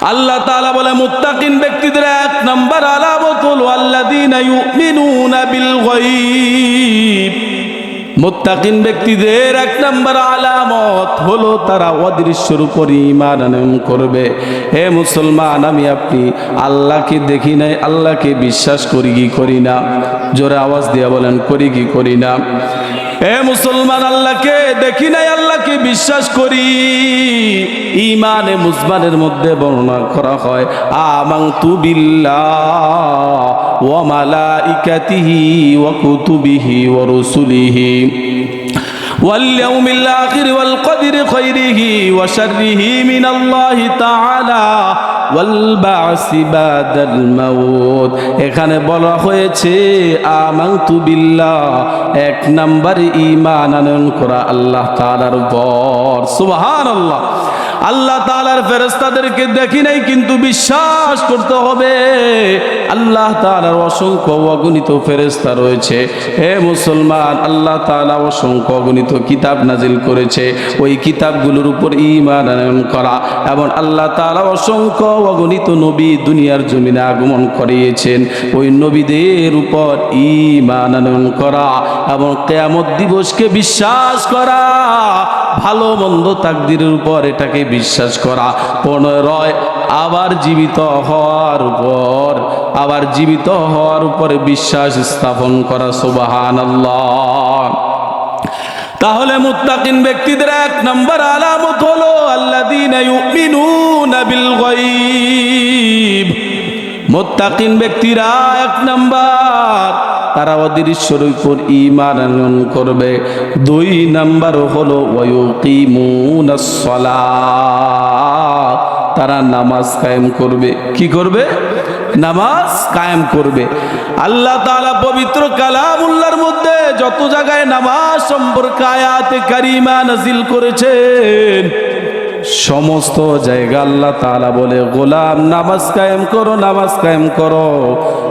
আল্লাহ তাআলা বলে, মুত্তাকিন ব্যক্তিদের এক নম্বর আলামত হলো আল্লাযীনা ইউমিনুনা ব্যক্তিদের এক নম্বর আলামত হলো, তারা অদৃশ্যর উপর আনয়ন করবে। হে মুসলমান, আমি আপনি আল্লাহকে দেখি নাই, আল্লাহকে বিশ্বাস করি কি করি না? জোরে আওয়াজ দিয়া বলেন, করি কি করি না? এ মুসলমান আল্লাহকে দেখি নাই আল্লাহকে বিশ্বাস করি ইমানে মুসমানের মধ্যে বর্ণনা করা হয় আমাং তু বিল্লাহ ওয়া মালাইকাতিহি ওয়া কুতুবিহি ওয়া রুসুলিহি واليوم الآخر والقدر خيره وشره من الله تعالى والبعث بعد الموت এখানে বলা হয়েছে বিল্লাহ এক নাম্বার ইমান আনয়ন করা আল্লাহ তালার বর সুবাহ আল্লাহ তাআলার ফেরেশতাদেরকে দেখি নাই, কিন্তু বিশ্বাস করতে হবে। আল্লাহ তাআলার অসংখ্য অগণিত ফেরেশতা রয়েছে। হে মুসলমান, আল্লাহ তাআলা অসংখ্য অগণিত কিতাব নাজিল করেছে। ওই কিতাবগুলোর উপর আনয়ন করা এবং আল্লাহ তালা অসংখ্য অগণিত নবী দুনিয়ার জমিনে আগমন করিয়েছেন। ওই নবীদের উপর আনয়ন করা এবং কিয়ামত দিবসকে বিশ্বাস করা, ভালো মন্দ তাকদিরের উপর এটাকে বিশ্বাস করা, পুনরায় আবার জীবিত হওয়ার উপর, আবার জীবিত হওয়ার উপরে বিশ্বাস স্থাপন করা সুবাহান তাহলে মুত্তাকিন ব্যক্তিদের এক নম্বর আলামত হলো, আল্লাযীনা ইউমিনুনা বিল মুত্তাকিন ব্যক্তিরা এক নাম্বার। তারা অদৃশ্যের উপর আনয়ন করবে। দুই নাম্বার হলো তারা নামাজ কায়েম করবে। কি করবে? নামাজ কায়েম করবে। আল্লাহ তাআলা পবিত্র কালামুল্লাহর মধ্যে যত জায়গায় নামাজ সম্পর্কে আয়াতে কারিমা নাজিল করেছেন সমস্ত জায়গা আল্লাহ তালা বলে, গোলাম, নামাজ কায়েম করো, নামাজ কায়েম করো।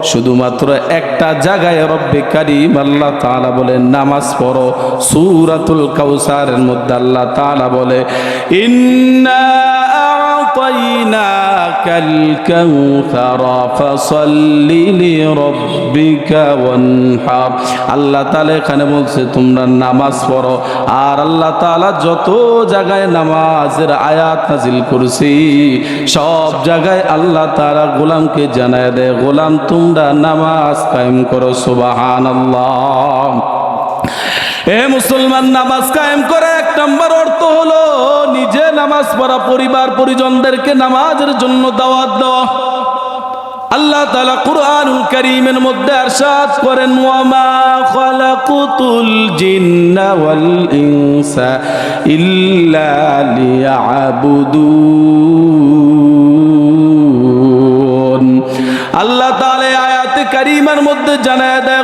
শুধুমাত্র একটা জায়গায় রব্বে কারিম আল্লাহ তালা বলে, নামাজ পড়ো। সুরাতুল কাউসারের মধ্যে আল্লাহ তালা বলে, ইন্না الكوثر فصل لربك وانحر আল্লাহ তাআলা এখানে বলছে তোমরা নামাজ পড়ো আর আল্লাহ তাআলা যত জায়গায় নামাজের আয়াত নাজিল করছি সব জায়গায় আল্লাহ তাআলা গোলামকে জানায় দেয় গোলাম তোমরা নামাজ কায়েম করো সুবহানাল্লাহ এ মুসলমান নামাজ কায়েম করে এক নম্বর অর্থ হলো নিজে নামাজ পড়া পরিবার পরিজনদেরকে নামাজের জন্য দাওয়াত দেওয়া। আল্লাহ তালা কুরআনুল করিমের মধ্যে আরশাদ করেন, ওয়ামা খালাকুতুল জিন্না ওয়াল ইনসা ইল্লা লিয়াবুদুন। আল্লাহ তাআলা আয়াত কারিমার মধ্যে জানায় দেয়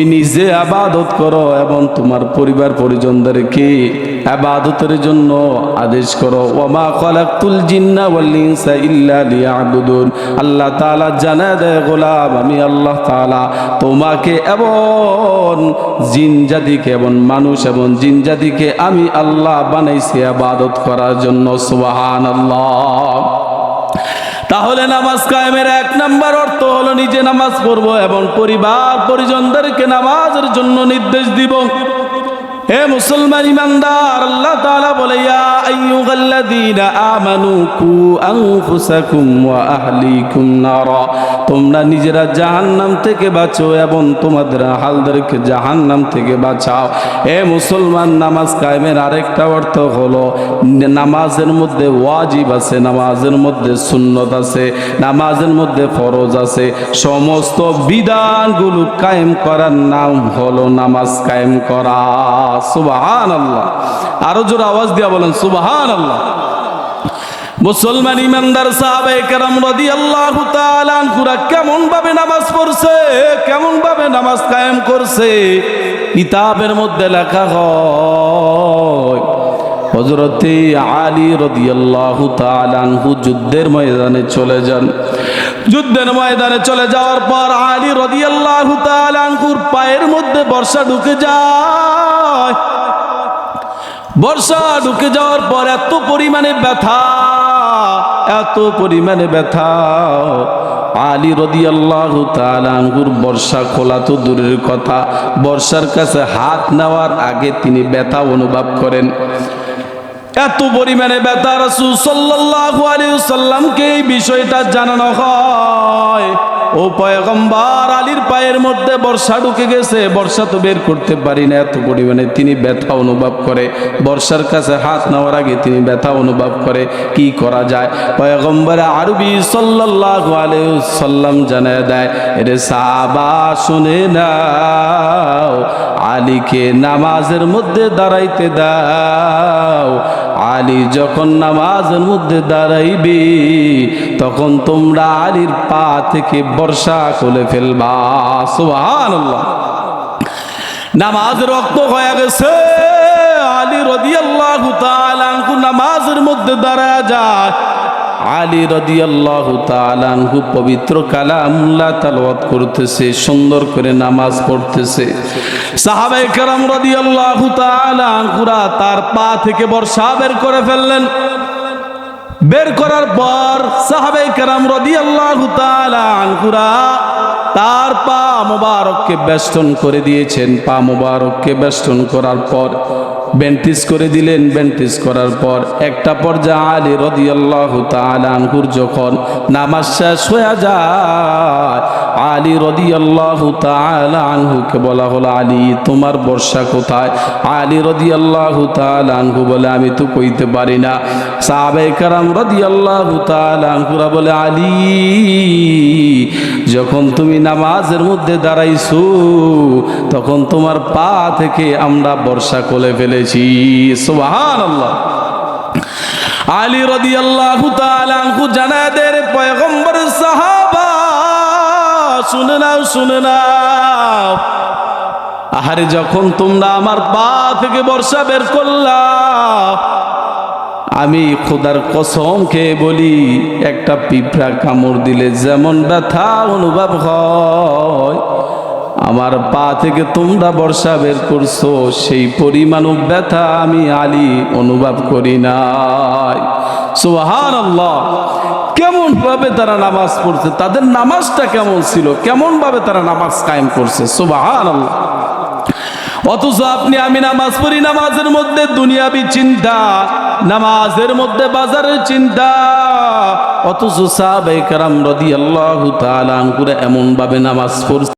তুমি নিজে আবাদত করো এবং তোমার পরিবার পরিজনদেরকে আবাদতের জন্য আদেশ করো। ওমা খালাকতুল জিন্না ওয়াল ইনসা ইল্লা লিয়াবুদুন। আল্লাহ তাআলা জানা দেয়, গোলাম, আমি আল্লাহ তাআলা তোমাকে এবং জিন জাতিকে এবং মানুষ এবং জিন জাতিকে আমি আল্লাহ বানাইছি আবাদত করার জন্য। সুবহানাল্লাহ। তাহলে নামাজ কায়েমের এক নাম্বার অর্থ হলো নিজে নামাজ পড়ব এবং পরিবার পরিজনদেরকে নামাজের জন্য নির্দেশ দিব। হে মুসলমান ইমানদার, আল্লাহ তাআলা বলে, ইয়া আইয়ুহাল্লাযীনা আমানু কু আনফুসাকুম ওয়া আহলিকুম নারা। তোমরা নিজেরা জাহান্নাম থেকে বাঁচো এবং তোমাদের আহালদেরকে জাহান্নাম থেকে বাঁচাও। হে মুসলমান, নামাজ কায়েমের আরেকটা অর্থ হলো, নামাজের মধ্যে ওয়াজিব আছে, নামাজের মধ্যে সুন্নত আছে, নামাজের মধ্যে ফরজ আছে। সমস্ত বিধানগুলো কায়েম করার নাম হলো নামাজ কায়েম করা। সুবাহান আল্লাহ আরও জোর আওয়াজ দিয়া বলেন সুবাহান আল্লাহ মুসলমান ইমানদার কেমন ভাবে নামাজ পড়ছে কেমন ভাবে নামাজ কায়েম করছে, কিতাবের মধ্যে লেখা হয় হজরতে আলী রদিয়াল্লাহু তাআলাহু যুদ্ধের ময়দানে চলে যান। যুদ্ধের ময়দানে চলে যাওয়ার পর আলী রদিয়াল্লাহু তাআলাহুর পায়ের মধ্যে বর্ষা ঢুকে যায়। বর্ষা ঢুকে যাওয়ার পর এত পরিমাণে ব্যথা, এত পরিমাণে ব্যথা। আলী রদি আল্লাহ তালাঙ্গুর বর্ষা খোলা তো দূরের কথা। বর্ষার কাছে হাত নেওয়ার আগে তিনি ব্যথা অনুভব করেন। এত পরিমাণে ব্যথা রসুল সাল্লাল্লাহু আলাইহি সাল্লামকে এই বিষয়টা জানানো হয়। ও পয়গম্বর, আলীর পায়ের মধ্যে বর্ষা ঢুকে গেছে। বর্ষা তো বের করতে পারি না, এত পরিমাণে তিনি ব্যথা অনুভব করে। বর্ষার কাছে হাত নেওয়ার আগে তিনি ব্যথা অনুভব করে। কি করা যায়? পয়গম্বর আরবি আলাইহি সাল্লাম জানায় দেয় এরে সাহাবা, শুনে নাও। আলীকে নামাজের মধ্যে দাঁড়াইতে দাও। আলী যখন নামাজের মধ্যে দাঁড়াইবে, তখন তোমরা আলীর পা থেকে বর্ষা খুলে ফেলবা। সুবহানাল্লাহ। নামাজ রক্ত হয়ে গেছে। আলী রদিয়াল্লাহ নামাজের মধ্যে দাঁড়া যায়। আলী রদিয়াল্লাহু তালু পবিত্র কালামুল্লাহ তালওয়াত করতেছে, সুন্দর করে নামাজ পড়তেছে। সাহাবাই কালাম রদিয়াল্লাহু তালুরা তার পা থেকে বর্ষা বের করে ফেললেন। বের করার পর সাহাবে কালাম রদিয়াল্লাহু তালুরা তার পা মোবারককে বেষ্টন করে দিয়েছেন। পা মোবারককে বেষ্টন করার পর বেন্টিস করে দিলেন বেন্টিস করার পর। একটা পর্যায়ে আলী রদিয়াল্লাহু তাআলা আনহুর যখন নামাজ শেষ হয়ে যায়, আলী রদিয়াল্লাহু তাআলা আনহুকে বলা হলো, আলী, তোমার বর্ষা কোথায়? আলী রদিয়াল্লাহু তাআলা আনহু বলে, আমি তো কইতে পারি না। সাহাবে কারাম রদিয়াল্লাহু তাআলা আনহুরা বলে, আলী যখন তুমি নামাজের মধ্যে দাঁড়াইছো, তখন তোমার পা থেকে আমরা বর্ষা কোলে ফেলেছি। সুবহানাল্লাহ। আলী রাদিয়াল্লাহু তাআলা আনহু জানায় দেন পয়গম্বর সাহাবা, শুনে নাও শুনে নাও। আহারে, যখন তোমরা আমার পা থেকে বর্ষা বের করলা আমি খোদার কসম খেয়ে বলি, একটা পিঁপড়া কামড় দিলে যেমন ব্যথা অনুভব হয়, আমার পা থেকে তোমরা বর্ষা বের করছ, সেই পরিমাণ ব্যথা আমি আলী অনুভব করি নাই। সুহান কেমন ভাবে তারা নামাজ পড়ছে, তাদের নামাজটা কেমন ছিল কেমন ভাবে তারা নামাজ কায়েম করছে সুবাহান আল্লাহ অথচ আপনি, আমি নামাজ পড়ি নামাজের মধ্যে দুনিয়াবি চিন্তা, নামাজের মধ্যে বাজারের চিন্তা। অথচ সাহাবায়ে কারাম তাআলা আনহুরা এমন ভাবে নামাজ পড়ছে।